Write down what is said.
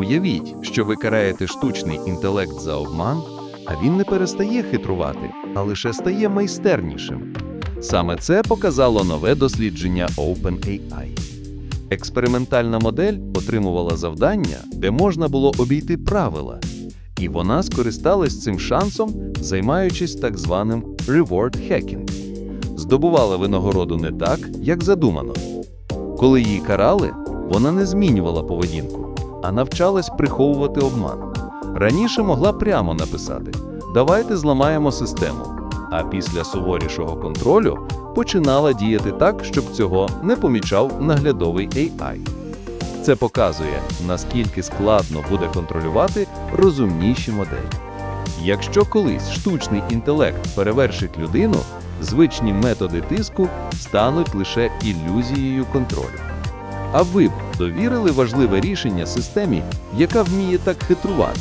Уявіть, що ви караєте штучний інтелект за обман, а він не перестає хитрувати, а лише стає майстернішим. Саме це показало нове дослідження OpenAI. Експериментальна модель отримувала завдання, де можна було обійти правила, і вона скористалась цим шансом, займаючись так званим reward hacking. Здобувала винагороду не так, як задумано. Коли її карали, вона не змінювала поведінку, а навчалась приховувати обман. Раніше могла прямо написати: Давайте зламаємо систему. А після суворішого контролю починала діяти так, щоб цього не помічав наглядовий AI. Це показує, наскільки складно буде контролювати розумніші моделі. Якщо колись штучний інтелект перевершить людину, звичні методи тиску стануть лише ілюзією контролю. А ви б довірили важливе рішення системі, яка вміє так хитрувати?